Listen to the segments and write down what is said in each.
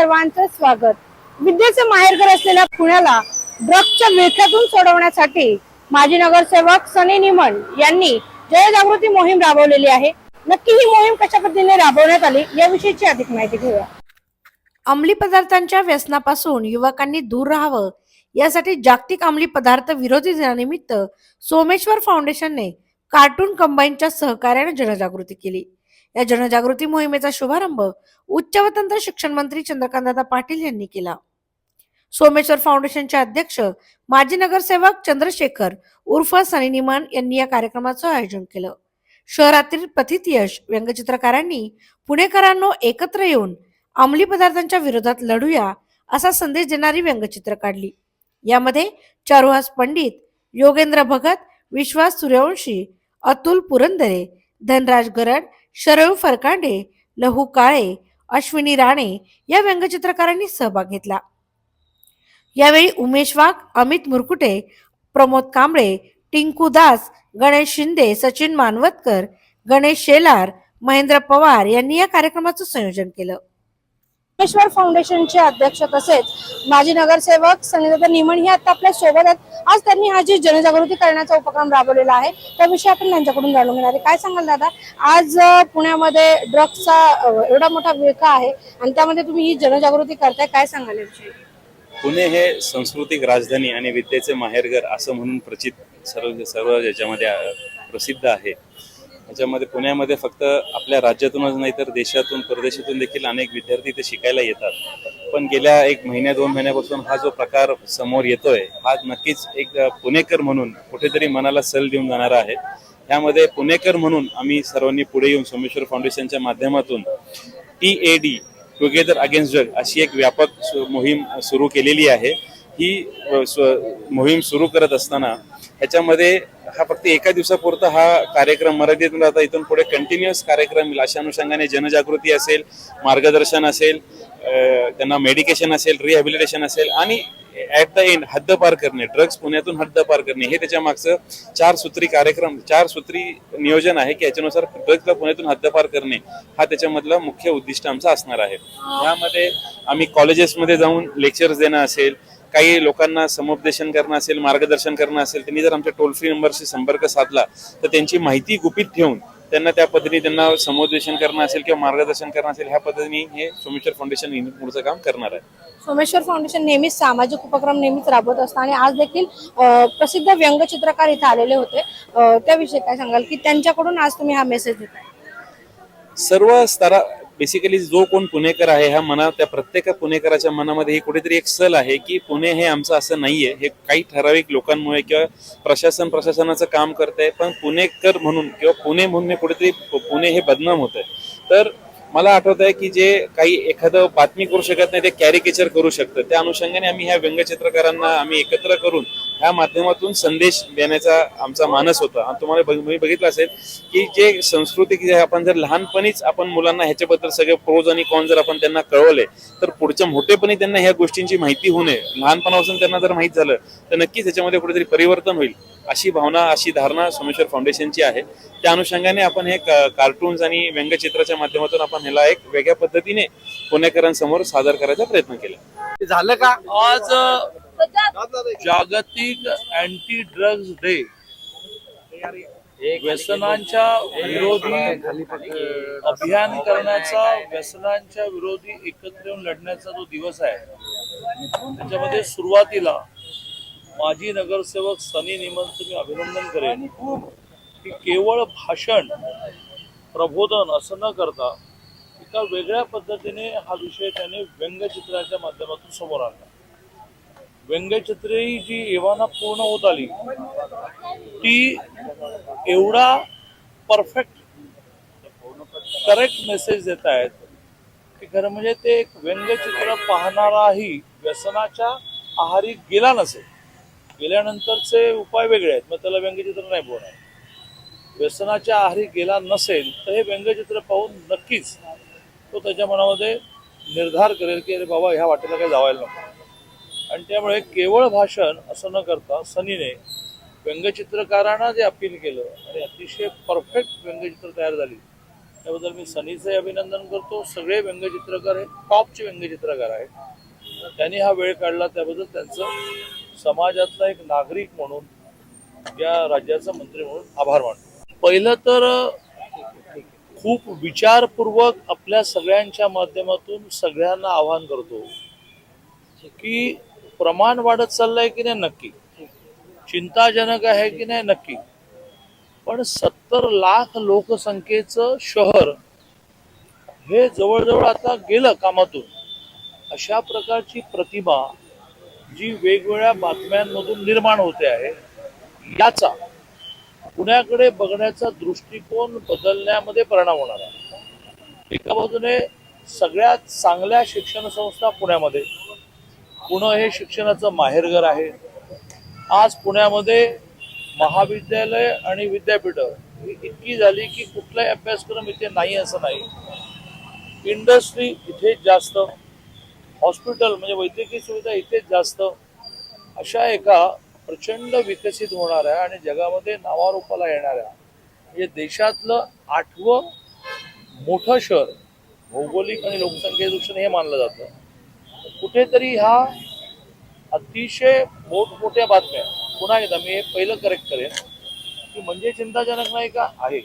सर्वांचं स्वागत. विद्येचं माहेरघर असलेल्या पुण्याला ड्रग्सच्या विळख्यातून सोडवण्यासाठी माजी नगरसेवक सनी निमन यांनी जनजागृती मोहीम राबवलेली आहे. नक्की ही मोहीम कशा पद्धतीने राबवण्यात आली याविषयीची अधिक माहिती घेऊया. अंमली पदार्थांच्या व्यसनापासून युवकांनी दूर राहावं. यासाठी जागतिक अंमली पदार्थ विरोधी दिनानिमित्त सोमेश्वर फाउंडेशनने कार्टून कंबाईनच्या सहकार्याने जनजागृती केली. या जनजागृती मोहिमेचा शुभारंभ उच्च व तंत्र शिक्षण मंत्री चंद्रकांतदादा पाटील यांनी केला. सोमेश्वर फाउंडेशनचे अध्यक्ष माजी नगरसेवक चंद्रशेखर उर्फ सनी निमान यांनी या कार्यक्रमाचं आयोजन केलं. शहरातील पथित यश व्यंगचित्रकारांनी पुणेकरांनो एकत्र येऊन अंमली पदार्थांच्या विरोधात लढूया असा संदेश देणारी व्यंगचित्र काढली. यामध्ये चारुहास पंडित योगेंद्र भगत विश्वास सूर्यवंशी अतुल पुरंदरे धनराज गरड शरयू फरकांडे लहू काळे अश्विनी राणे या व्यंगचित्रकारांनी सहभाग घेतला. यावेळी उमेश वाघ अमित मुरकुटे प्रमोद कांबळे टिंकू दास गणेश शिंदे सचिन मानवतकर गणेश शेलार महेंद्र पवार यांनी या कार्यक्रमाचं संयोजन केलं. सोमेश्वर फाउंडेशनचे अध्यक्ष तसेच माजी नगरसेवक सनीदादा निमण हे आता आपल्यासोबत आहेत. आज त्यांनी हा जी जनजागृती करण्याचा उपक्रम राबवलेला आहे त्याविषयी आपण त्यांच्याकडून जाणून घेणार आहे. काय सांगाल दादा? आज पुण्यामध्ये ड्रग्सचा एवढा मोठा विळखा आहे आणि त्यामध्ये तुम्ही ही जनजागृती करताय काय सांगाल याविषयी? पुणे हे सांस्कृतिक राजधानी आणि विद्येचे माहेरघर असं म्हणून प्रचित सर्व सर्व याच्यामध्ये प्रसिद्ध आहे. याच्यामध्ये पुण्यामध्ये फक्त आपल्या राज्यातूनच नाही तर देशातून परदेशातून देखील अनेक विद्यार्थी इथे शिकायला येतात. पण गेल्या एक महिन्या दोन महिन्यापासून हा जो प्रकार समोर येतोय हा नक्कीच एक पुणेकर म्हणून कुठेतरी मनाला सल देऊन जाणारा आहे. त्यामध्ये पुणेकर म्हणून आम्ही सर्वांनी पुढे येऊन सोमेश्वर फाउंडेशनच्या माध्यमातून T A D together against drug अशी एक व्यापक सु- मोहीम सुरू केलेली आहे. ही मोहीम सुरू करत असताना ह्याच्यामध्ये हा फक्त एका दिवसापुरता हा कार्यक्रम मर्यादित राहता इथून पुढे कंटिन्युअस कार्यक्रम येईल. अशा अनुषंगाने जनजागृती असेल मार्गदर्शन असेल त्यांना मेडिकेशन असेल रिहॅबिलिटेशन असेल आणि ऍट द एंड हद्दपार करणे ड्रग्ज पुण्यातून हद्दपार करणे हे त्याच्या मागचं चार सूत्री कार्यक्रम चार सूत्री नियोजन आहे की याच्यानुसार ड्रग्जला पुण्यातून हद्दपार करणे हा त्याच्यामधला मुख्य उद्दिष्ट आमचा असणार आहे. यामध्ये आम्ही कॉलेजेसमध्ये जाऊन लेक्चर्स देणं असेल काही लोकांना समुपदेशन करणं असेल मार्गदर्शन करणं असेल त्यांनी जर आमच्या टोल फ्री नंबरशी संपर्क साधला तर त्यांची माहिती गुपित ठेवून त्यांना त्या पद्धतीने त्यांना समुपदेशन करणं असेल किंवा मार्गदर्शन करणं असेल ह्या पद्धतीने हे सोमेश्वर फाउंडेशन पुढचं काम करणार आहे. सोमेश्वर फाउंडेशन नेहमीच सामाजिक उपक्रम नेहमीच राबवत असतं आणि आज देखील प्रसिद्ध व्यंगचित्रकार इथे आलेले होते. त्याविषयी काय सांगाल? की त्यांच्याकडून आज तुम्ही हा मेसेज देताय. सर्व स्तरा बेसिकली जो कोण पुणेकर आहे ह्या मना त्या प्रत्येक पुणेकराच्या मनामध्ये ही कुठेतरी एक सल आहे की पुणे हे आमचं असं नाहीये. हे काही ठराविक लोकांमुळे किंवा प्रशासन प्रशासनाचं काम करत आहे पण पुणेकर म्हणून किंवा पुणे म्हणून कुठेतरी पुणे हे बदनाम होत आहे तर मला आठवत आहे की जे काही एखादं बातमी करू शकत नाही ते कॅरिकेचर करू शकतं. त्या अनुषंगाने आम्ही ह्या व्यंगचित्रकारांना आम्ही एकत्र करून ह्या माध्यमातून संदेश देण्याचा आमचा मानस होता. आणि तुम्हाला बघ- बघितलं असेल की जे संस्कृती जे आपण जर लहानपणीच आपण मुलांना ह्याच्याबद्दल सगळे प्रोज आणि कॉन जर आपण त्यांना कळवले तर पुढच्या मोठेपणी त्यांना ह्या गोष्टींची माहिती होऊ नये. लहानपणापासून त्यांना जर माहीत झालं तर नक्कीच त्याच्यामध्ये कुठेतरी परिवर्तन होईल. अशी भावना अशी धारणा सोमेश्वर फाउंडेशनची आहे. त्या अनुषंगाने आपण हे कार्टून्स आणि व्यंगचित्राच्या माध्यमातून आपण ह्याला एक वेगळ्या पद्धतीने पुणेकरांसमोर सादर करायचा प्रयत्न केला. झालं का? आज जागतिक अँटी ड्रग्ज डे व्यसनांच्या विरोधी अभियान करण्याचा व्यसनांच्या विरोधी एकत्र येऊन लढण्याचा जो दिवस आहे त्याच्यामध्ये सुरुवातीला माजी नगरसेवक सनी निमनचं मी अभिनंदन करेन की केवळ भाषण प्रबोधन असं न करता एका वेगळ्या पद्धतीने हा विषय त्याने व्यंगचित्राच्या माध्यमातून समोर आणला. व्यंगचित्रे जी एव्हाना पूर्ण होत आली ती एवढा परफेक्ट करेक्ट मेसेज देत आहेत की खरं म्हणजे ते एक व्यंगचित्र पाहणाराही व्यसनाच्या आहारी गेला नसेल. गेल्यानंतरचे उपाय वेगळे आहेत मग त्याला व्यंगचित्र नाही बोलणार. व्यसनाच्या आहारी गेला नसेल तर हे व्यंगचित्र पाहून नक्कीच तो त्याच्या मनामध्ये निर्धार करेल की अरे बाबा ह्या वाटेला काही जावायला नको. आणि त्यामुळे केवळ भाषण असं न करता सनीने व्यंगचित्रकारांना जे अपील केलं आणि अतिशय परफेक्ट व्यंगचित्र तयार झाली त्याबद्दल मी सनीचे अभिनंदन करतो. सगळे व्यंगचित्रकार हे टॉपचे व्यंगचित्रकार आहेत. त्यांनी हा वेळ काढला त्याबद्दल त्यांचं समाजातला एक नागरिक म्हणून या राज्याचा मंत्री म्हणून आभार मानतो. पहिलं तर खूप विचारपूर्वक आपल्या सगळ्यांच्या माध्यमातून सगळ्यांना आवाहन करतो की प्रमाण वाढत चाललंय की नाही नक्की. चिंताजनक आहे की नाही नक्की. पण सत्तर लाख लोकसंख्येचं शहर हे जवळजवळ आता गेलं कामातून. अशा प्रकारची प्रतिमा जी वेगवेगळ्या बातम्यांमधून निर्माण होते आहे याचा पुण्याकडे बघण्याचा दृष्टिकोन बदलण्यामध्ये परिणाम होणार आहे. एका बाजूने सगळ्यात चांगल्या शिक्षण संस्था पुण्यामध्ये पुणे हे शिक्षणाचं माहेरघर आहे. आज पुण्यामध्ये महाविद्यालय आणि विद्यापीठं ही इतकी झाली की कुठलाही अभ्यासक्रम इथे नाही असं नाही. इंडस्ट्री इथे जास्त हॉस्पिटल म्हणजे वैद्यकीय सुविधा इथेच जास्त. अशा एका प्रचंड विकसित होणाऱ्या आणि जगामध्ये नावारूपाला येणाऱ्या म्हणजे देशातलं आठवं मोठं शहर भौगोलिक आणि लोकसंख्येदृष्टीने हे मानलं जातं. कुठेतरी ह्या अतिशय मोठमोठ्या बातम्या पुन्हा एकदा मी हे पहिलं करेक्ट करेन की म्हणजे चिंताजनक नाही का? आहे.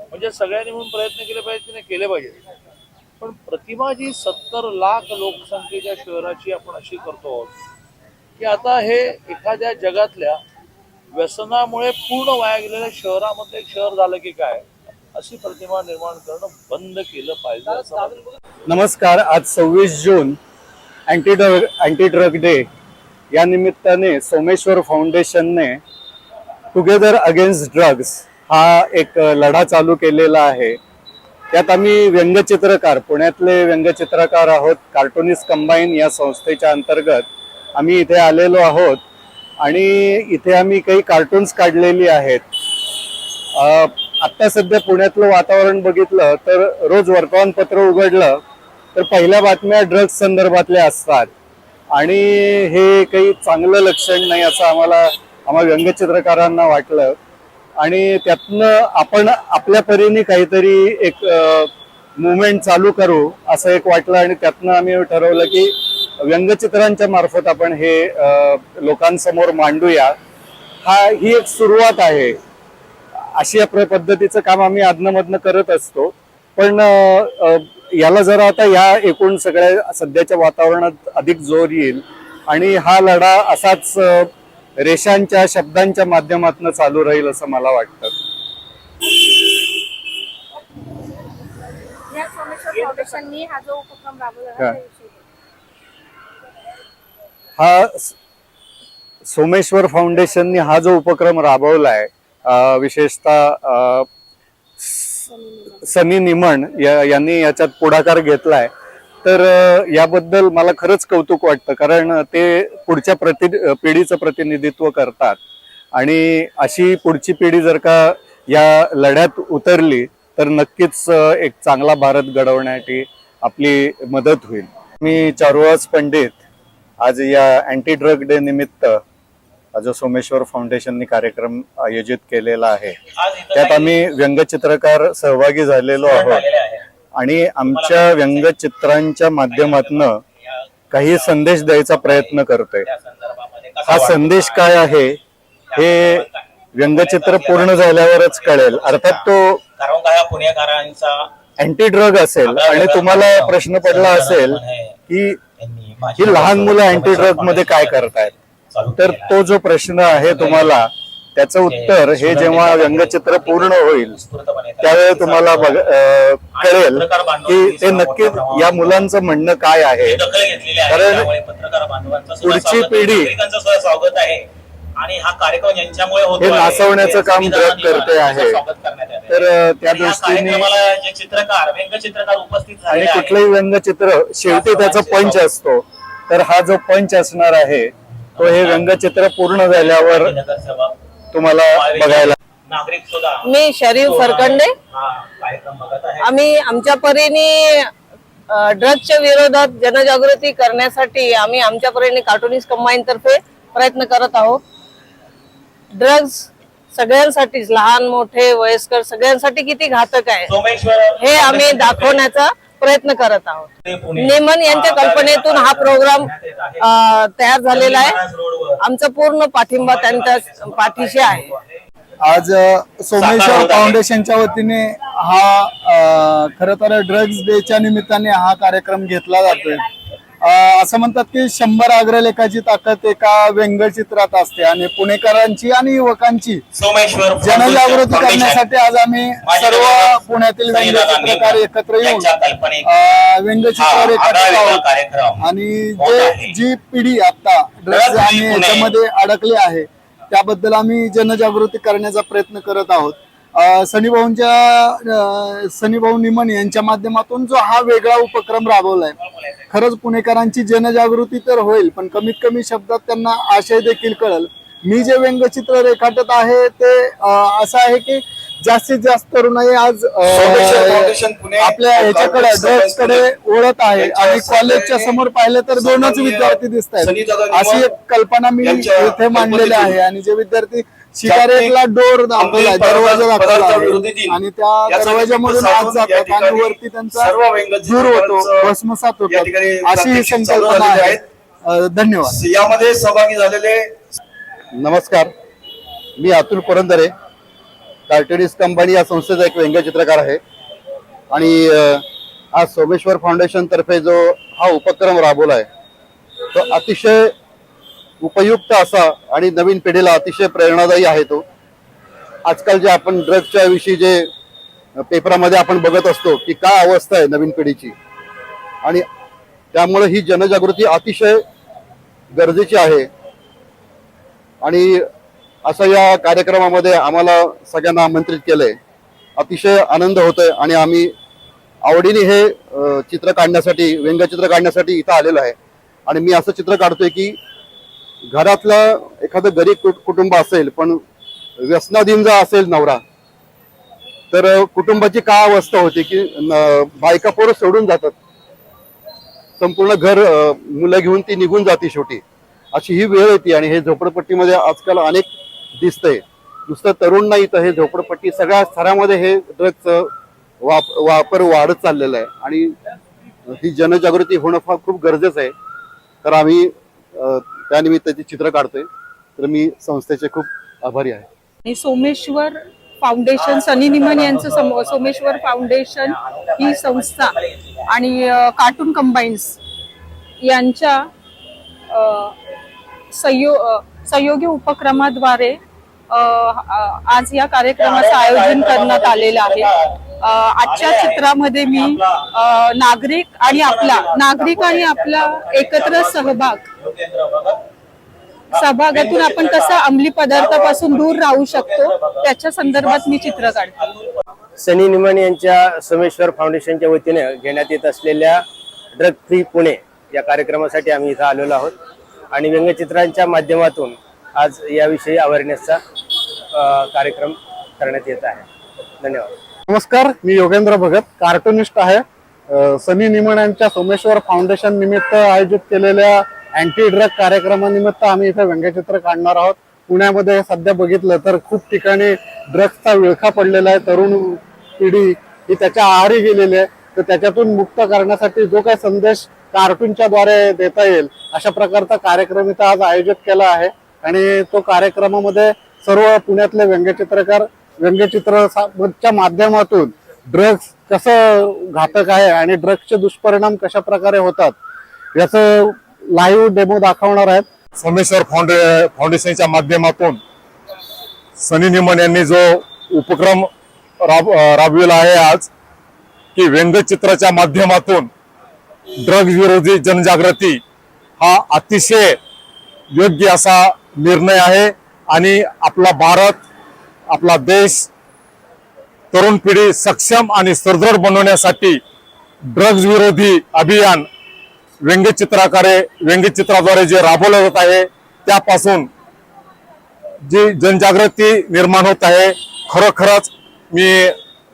म्हणजे सगळ्यांनी म्हणून प्रयत्न केले पाहिजे तिने केले पाहिजे पण प्रतिमा जी सत्तर लाख लोकसंख्येच्या शहराची आपण अशी करतो आहोत की आता हे एखाद्या जगातल्या व्यसनामुळे पूर्ण वाया गेलेल्या शहरामध्ये एक शहर झालं की काय अशी प्रतिमा निर्माण करणं बंद केलं पाहिजे असं नमस्कार आज सव्वीस June anti drug anti drug day या निमित्ताने सोमेश्वर फाउंडेशनने टुगेदर अगेन्स्ट ड्रग्स हा एक लढा चालू केलेला आहे. त्यात आम्ही व्यंगचित्रकार पुण्यातले व्यंगचित्रकार आहोत कार्टुनिस्ट कंबाईन या संस्थेच्या अंतर्गत. आम्ही इथे आलेलो आहोत आणि इथे आम्ही काही कार्टून्स काढलेली आहेत. आत्ता सध्या पुण्यातलं वातावरण बघितलं तर रोज वर्तमानपत्र उघडलं तर पहिल्या बातम्या ड्रग्ज संदर्भातल्या असतात. आणि हे काही चांगलं लक्षण नाही असं आम्हाला आम्हा व्यंगचित्रकारांना वाटलं. आणि त्यातनं आपण आपल्या परीने काहीतरी एक मुवमेंट चालू करू असं एक वाटलं आणि त्यातनं आम्ही ठरवलं की व्यंगचित्रांच्या मार्फत आपण हे लोकांसमोर मांडूया. हा ही एक सुरुवात आहे. अशा प्र पद्धतीचं काम आम्ही अधनमधनं करत असतो. पण याला जरा आता या एकूण सगळ्या सध्याच्या वातावरणात अधिक जोर येईल. आणि हा लढा असाच रेषांच्या शब्दांच्या माध्यमातून चालू राहील असं मला वाटतं. हा जो उपक्रम राबवला हा. सोमेश्वर फाउंडेशननी हा जो उपक्रम राबवला आहे विशेषतः सनी निमण या- यांनी याच्यात पुढाकार घेतलाय तर याबद्दल मला खरंच कौतुक वाटतं कारण ते पुढच्या प्रति पिढीचं प्रतिनिधित्व करतात आणि अशी पुढची पिढी जर का या लढ्यात उतरली तर नक्कीच एक चांगला भारत घडवण्यासाठी आपली मदत होईल मी चारुवास पंडित आज या अँटी ड्रग डे निमित्त जो सोमेश्वर फाउंडेशनने कार्यक्रम आयोजित केलेला आहे त्यात आम्ही व्यंगचित्रकार सहभागी झालेलो आहोत. आणि आमच्या व्यंगचित्रांच्या माध्यमातून काही संदेश द्यायचा प्रयत्न करतोय. हा संदेश काय आहे हे व्यंगचित्र पूर्ण झाल्यावरच कळेल. अर्थात तो अँटी ड्रग असेल. आणि तुम्हाला प्रश्न पडला असेल की ही लहान मुलं अँटी ड्रगमध्ये काय करतायत? तर तो जो प्रश्न आहे तुम्हाला त्याचं उत्तर हे जेव्हा व्यंगचित्र पूर्ण होईल त्यावेळी तुम्हाला कळेल की ते नक्की या मुलांचं म्हणणं काय आहे? कारण पुढची पिढी स्वागत आहे. आणि हा कार्यक्रम यांच्यामुळे हे. नाचवण्याचं काम ड्रग करते आहे. तर त्या दृष्टीने चित्रकार व्यंगचित्रकार उपस्थित आणि कुठलंही व्यंगचित्र शेवटी त्याचा पंच असतो. तर हा जो पंच असणार आहे तो हे व्यंगचित्र पूर्ण झाल्यावर तुम्हाला बघायला मी शरीफ फरकंडे हा आम्ही आमच्या परीने ड्रग्सच्या विरोधात जनजागृती करण्यासाठी आम्ही आमच्या परीने कार्टुनिस्ट कंबाईन तर्फे प्रयत्न करत आहोत. ड्रग्स सगळ्यांसाठीच लहान मोठे वयस्कर सगळ्यांसाठी किती घातक आहे? सोमेश्वर हे आम्ही दाखवण्याचा प्रयत्न करत आहोत. नेमन यांच्या कल्पनेतून हा प्रोग्राम तयार झालेला आहे. आमचा पूर्ण पाठिंबा त्यांच्या पाठीशी आहे. आज सोमेश्वर फाउंडेशनच्या वतीने हा खरं तर ड्रग्ज डेच्या निमित्ताने हा कार्यक्रम घेतला जातोय. असं म्हणतात की शंभर अग्रलेखाची ताकद एका व्यंगचित्रात असते आणि पुणेकरांची आणि युवकांची सोमेश्वर जनजागृती करण्यासाठी आज आम्ही सर्व पुण्यातील व्यंगचित्रकार एकत्र येऊन व्यंगचित्र रेखाटत आहोत आणि जे. जी पिढी आता ड्रग्ज आणि. याच्यामध्ये अडकली आहे त्याबद्दल आम्ही जनजागृती करण्याचा प्रयत्न करत आहोत अं, सनी भाऊंच्या अं, सनी भाऊ निमन यांच्या माध्यमातून जो हा वेगळा उपक्रम राबवलाय. खरंच पुणेकरांची जनजागृती तर होईल पण कमीत कमी शब्दात त्यांना आशय देखील कळल. मी जे व्यंगचित्र रेखाटत आहे ते असं आहे की जास्तीत जास्त तरुणाई आज आपल्या ह्याच्याकडे Corporate ड्रग्सकडे Science ओढत आहे आणि कॉलेजच्या समोर पाहिलं तर दोनच विद्यार्थी दिसत आहेत अशी एक कल्पना मी इथे मांडलेली आहे आणि जे विद्यार्थी सिगारेटला डोर दाखवला दरवाजा दाखवला आणि त्या याचा दरवाजामधून आत जातात आणि वरती त्यांचा दूर होतो भस्मसात होतात. अशी ही संकल्पना आहे. धन्यवाद. यामध्ये सहभागी झालेले नमस्कार. मी अतुल पुरंदरे कार्टेडिस कंपनी या संस्थेचा एक व्यंगचित्रकार आहे. आणि आज सोमेश्वर फाउंडेशन तर्फे जो हा उपक्रम राबवला आहे तो अतिशय उपयुक्त असा आणि नवीन पिढीला अतिशय प्रेरणादायी आहे तो. आजकाल जे आपण ड्रग्सच्या विषयी जे पेपरामध्ये आपण बघत असतो की काय अवस्था आहे नवीन पिढीची. आणि त्यामुळे ही जनजागृती अतिशय गरजेची आहे. आणि असं या कार्यक्रमामध्ये आम्हाला सगळ्यांना आमंत्रित केलंय. अतिशय आनंद होतोय आणि आम्ही आवडीने हे चित्र काढण्यासाठी व्यंगचित्र काढण्यासाठी इथं आलेलो आहे. आणि मी असं चित्र काढतोय की घरातलं एखादं गरीब कुट- कुटुंब असेल पण व्यसनाधीन जर असेल नवरा तर कुटुंबाची काय अवस्था होती की न- बायका पोरं सोडून जातात. संपूर्ण घर मुलं घेऊन ती निघून जाते शेवटी. अशी ही वेळ येते आणि हे झोपडपट्टीमध्ये आजकाल अनेक दिसतंय. नुसतं तरुण नाही तर हे झोपडपट्टी सगळ्या स्तरामध्ये हे ड्रग्जचं वाप वापर वाढत चाललेला आहे. आणि ही जनजागृती होणं फार खूप गरजेचं आहे. तर आम्ही त्यानिमित्ताची चित्र काढतोय तर मी संस्थेचे खूप आभारी आहे. आणि सोमेश्वर फाउंडेशन सनी निमन यांचं सोमेश्वर फाउंडेशन ही संस्था आणि कार्टून कंबाईन्स यांच्या सहयोगी उपक्रमाद्वारे आज या कार्यक्रमाचं आयोजन करण्यात आलेलं आहे. आजच्या चित्रामध्ये मी नागरिक आणि आपला नागरिक आणि आपला एकत्र सहभाग. सहभागातून आपण कसं अंमली पदार्थापासून दूर राहू शकतो त्याच्या संदर्भात मी चित्र काढते. सनी निमन यांच्या सोमेश्वर फाउंडेशनच्या वतीने घेण्यात येत असलेल्या ड्रग फ्री पुणे या कार्यक्रमासाठी आम्ही इथं आलेलो आहोत. आणि व्यंगचित्रांच्या माध्यमातून आज याविषयी अवेअरनेसचा कार्यक्रम करण्यात येत आहे. धन्यवाद. नमस्कार मी योगेंद्र भगत कार्टुनिस्ट आहे. सनी निमण यांच्या सोमेश्वर फाउंडेशन निमित्त आयोजित केलेल्या अँटी ड्रग कार्यक्रमानिमित्त आम्ही इथे व्यंगचित्र काढणार आहोत. पुण्यामध्ये सध्या बघितलं तर खूप ठिकाणी ड्रग्सचा विळखा पडलेला आहे. तरुण पिढी ही त्याच्या आहारी गेलेली आहे. तर त्याच्यातून मुक्त करण्यासाठी जो काही संदेश कार्टूनच्या द्वारे देता येईल अशा प्रकारचा कार्यक्रम इथं आज आयोजित केला आहे. आणि तो कार्यक्रमामध्ये सर्व पुण्यातले व्यंगचित्रकार व्यंगचित्रच्या माध्यमातून ड्रग्स कसं घातक आहे आणि ड्रग्सचे दुष्परिणाम कशा प्रकारे होतात याचं लाईव्ह डेमो दाखवणार आहेत. सोमेश्वर फाउंडे फाउंडेशनच्या माध्यमातून सनी निमन यांनी जो उपक्रम राब राबविला आहे आज की व्यंगचित्राच्या माध्यमातून ड्रग्ज विरोधी जनजागृती हा अतिशय योग्य असा निर्णय आहे आणि आपला भारत आपला देश तरुण पिढी सक्षम आणि सुदृढ बनवण्यासाठी ड्रग्ज विरोधी अभियान व्यंगचित्राकारे व्यंगचित्राद्वारे जे राबवलं जात आहे त्यापासून जी जनजागृती निर्माण होत आहे खरोखरच मी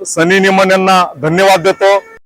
सनी निमन यांना धन्यवाद देतो.